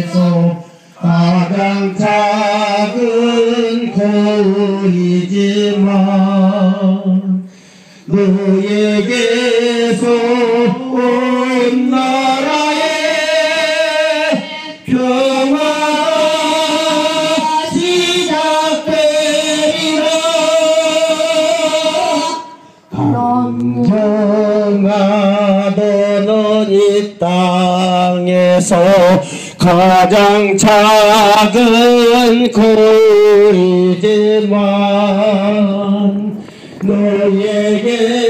땅에서 가장 작은 고이지만 너에게서 온 나라의 평화가 시작되리라. 강정하도는 이 땅에서 가장 작은 고이지만 너에게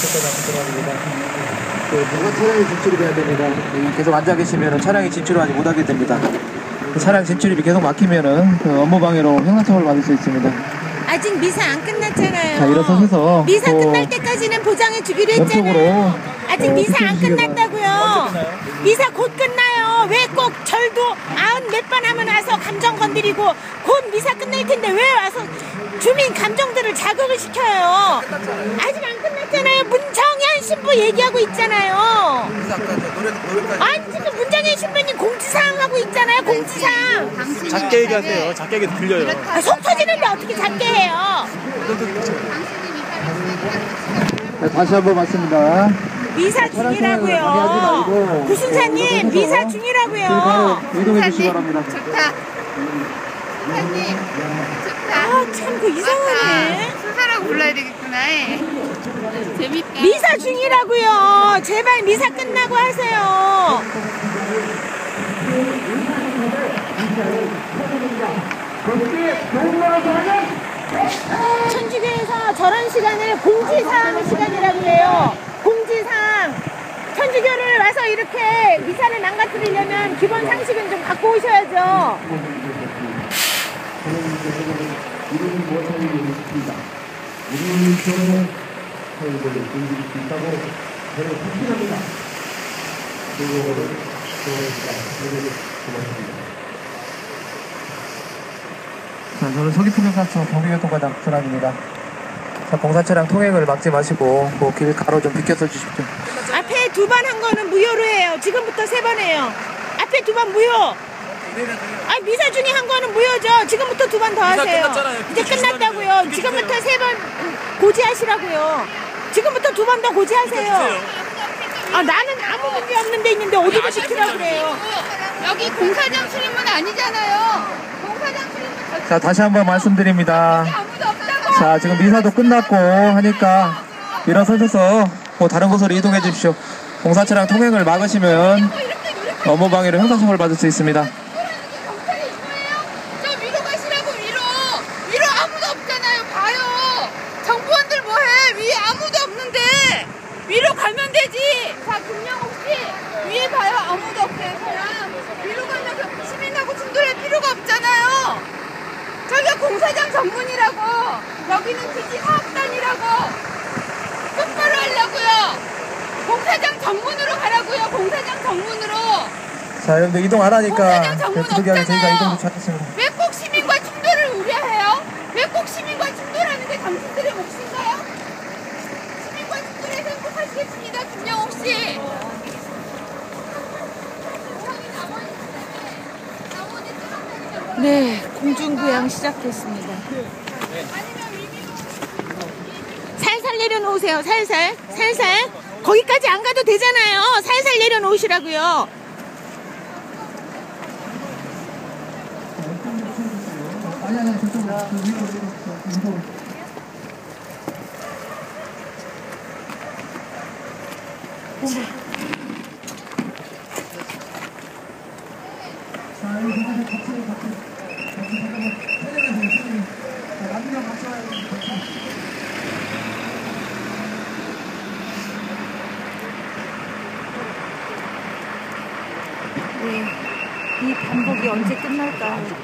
ところがこちらでございます。 누가 차량이 진출이 돼야 됩니다. 이 계속 앉아 계시면 차량이 진출을 하지 못하게 됩니다. 그 차량 진출입이 계속 막히면은 그 업무 방해로 형사처벌 받을 수 있습니다. 아직 미사 안 끝났잖아요. 자, 일어서셔서 미사 또 끝날 때까지는 보장해 주기로 했잖아요. 옆쪽으로 아직 어, 미사 안 끝났다고요. 미사 곧 끝나요. 왜 꼭 절도 아흔 몇 번 하면 와서 감정 건드리고 곧 미사 끝날 텐데 왜 와서 주민 감정들을 자극을 시켜요. 아직 안 끝났잖아요. 문 정현 신부 얘기하고 있잖아요. 아니 지금 문정현 신부님 공지사항 하고 있잖아요. 공지사항. 작게 얘기하세요. 작게 얘기 들려요. 아, 속 터지는데 어떻게 작게 해요? 네, 다시 한번 말씀입니다. 미사 중이라고요. 구순사님 미사 지금 바로 중이라고요. 이동해 주시기 바랍니다. 좋다. 사장님, 좋다. 아참 그 이상하네. 순사라고 불러야 되겠구나. 재밌다. 미사 중이라고요. 제발 미사 끝나고 하세요. 천주교에서 저런 시간을 공지사항 시간이라고 해요. 공지사항. 천주교를 와서 이렇게 미사를 망가뜨리려면 기본 상식은 좀 갖고 오셔야죠. 이름이 무엇을 얘기했습니다. 우리는 저는 사회를 즐길 수 있다고 저는 확신합니다. 좋아했다. 저는 고맙습니다. 자, 저는 서귀포경찰청 경기교통과장 전환입니다. 자, 봉사 차량 통행을 막지 마시고 그길 가로 좀 비켜서 주십시오. 앞에 두 번 한 거는 무효로 해요. 지금부터 세 번 해요. 앞에 두 번 무효. 아 미사 중에 한 거는 무효죠. 지금부터 두 번 더 하세요. 끝났잖아요. 이제 끝났다고요. 지금부터 세 번 고지하시라고요. 지금부터 두 번 더 고지하세요. 아 나는 아무 문제 없는 데 있는데 어디가 시키라 그래요. 여기 공사장 출입문 아니잖아요. 공사장 출입문 저 자, 다시 한번 말씀드립니다. 자, 지금 미사도 끝났고 하니까 일어서셔서 뭐 다른 곳으로 이동해 주십시오. 공사 차량 통행을 막으시면 업무 방해로 형사처벌 받을 수 있습니다. 게 경찰이 이거예요? 저 위로 가시라고 위로. 위로 아무도 없잖아요. 봐요. 정부원들 뭐해? 위에 아무도 없는데 위로 가면 되지. 자 김영옥 씨 위에 봐요. 아무도 없어요. 사람. 위로 가면 그 시민하고 충돌할 필요가 없잖아요. 저기가 공사장 전문이라고. 여기는 기지 사업단이라고. 똑바로 하려고요. 공사장 전문으로 가라고요. 공사장 전문으로. 자, 여러분들 이동 안 하니까 공사장 정문 부득이하게 저희가 없잖아요. 이동 조치하겠습니다. 왜 꼭 시민과 충돌을 우려해요? 왜 꼭 시민과 충돌하는 게 당신들의 몫인가요? 시민과 충돌해서 행복하시겠습니다, 김영옥 씨. 형이 나머지 나머지 뚫어놓는 네, 공중부양 시작됐습니다. 살살 내려놓으세요. 살살, 살살. 거기까지 안 가도 되잖아요. 살살 내려놓으시라고요. 네, 이 반복이 언제 끝날까요?